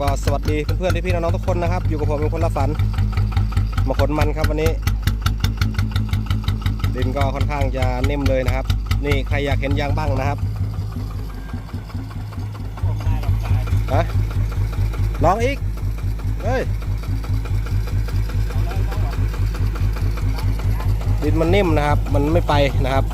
ก็สวัสดีเพื่อนๆพี่ๆน้องๆทุกคนนะครับ อยู่กับผมเป็นคนละฝัน มาขนมันครับวันนี้ ดินก็ค่อนข้างจะนิ่มเลยนะครับ นี่ใครอยากเห็นยางบ้างนะครับฮะลองอีกเฮ้ยดินมันนิ่มนะครับ มันไม่ไปนะครับ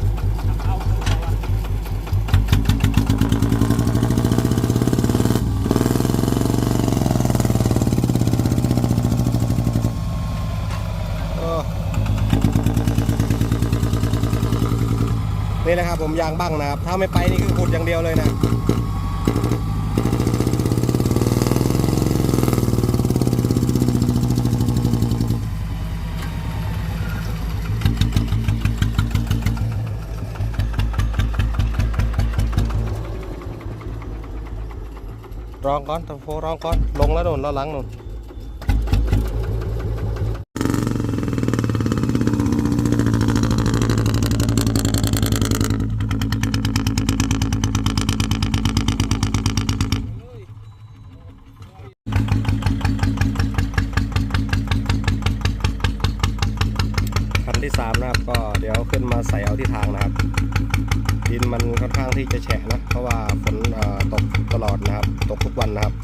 เออ นี่นะครับผมยางบั้งนะครับ ถ้าไม่ไปนี่คือขุดอย่างเดียวเลยนะรองก่อนตะโฟรองก่อน ลงแล้วนู่นแล้วหลังนู่นคัน ที่สามนะครับ ก็เดี๋ยวขึ้นมาใส่เอาที่ทางนะครับ ดินมันค่อนข้างที่จะแฉะนะเพราะว่าฝนตกตลอดนะครับ ตกทุกวันนะครับ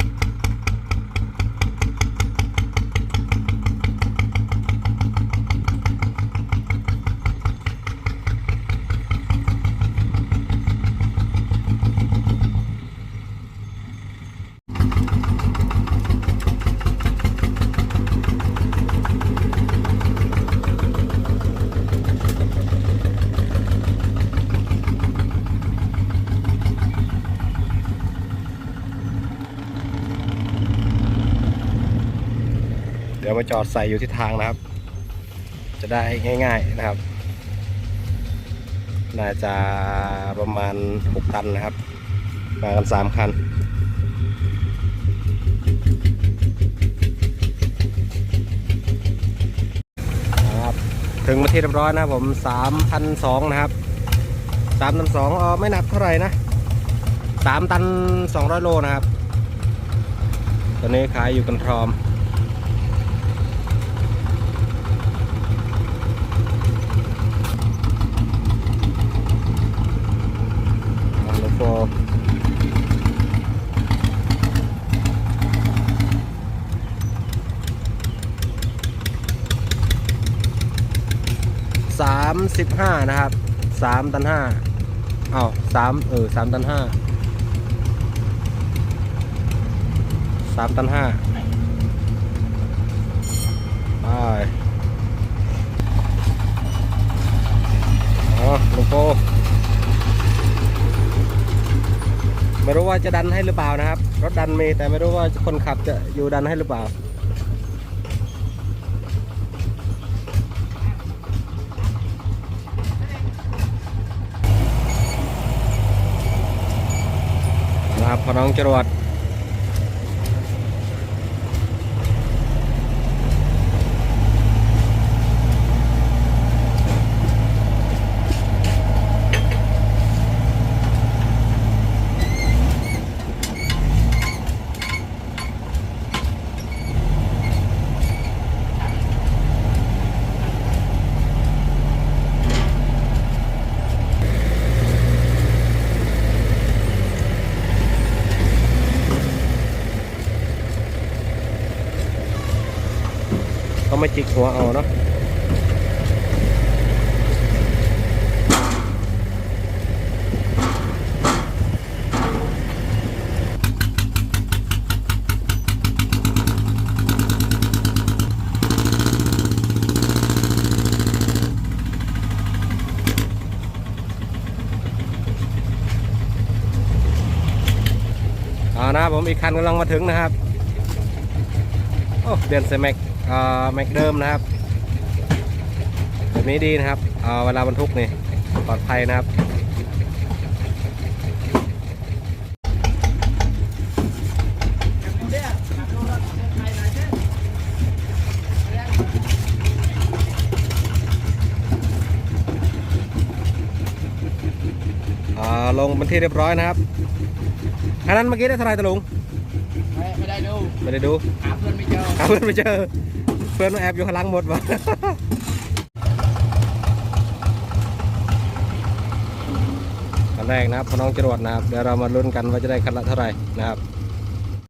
ยวมาจอดใส่อยู่ที่ทางนะครับ จะได้ง่าย ๆนะครับ น่าจะประมาณ 6 ตันนะครับ มากัน 3 คันนะครับถึงมาที่เรียบร้อยนะผม3,200นะครับ3ตัน2เออไม่นักเท่าไหร่นะ3ตัน200โลนะครับ ตอนนี้ขายอยู่กันพร้อม แล้วก็สามสิบห้านะครับสามตันห้าอ้าวสามเออสามตันห้าสามตันห้าไปอ๋อลงโปไม่รู้ว่าจะดันให้หรือเปล่านะครับ รถดันมีแต่ไม่รู้ว่าคนขับจะอยู่ดันให้หรือเปล่า นะครับพอน้องจรวด ไม่จิกหัวเอาเนาะานะครับผมอีกคันกำลังมาถึงนะครับ โอ้เปลี่ยนใส่แม็ก แม็กเดิมนะครับแบบนี้ดีนะครับเอ่อเวลาบรรทุกนี่ปลอดภัยนะครับอ่าลงเป็นที่เรียบร้อยนะครับอันนั้นเมื่อกี้ได้เท่าไหรตะลุงแม่ไม่ได้ดู ไม่ได้ดู หาเพื่อนไม่เจอ หาเพื่อนไม่เจอเพื่อนมาแอบอยู่ข้างหลังหมดวะคันแรกนะครับพอน้องจรวดนะครับ เดี๋ยวเรามาลุ้นกันว่าจะได้คันละเท่าไหร่นะครับ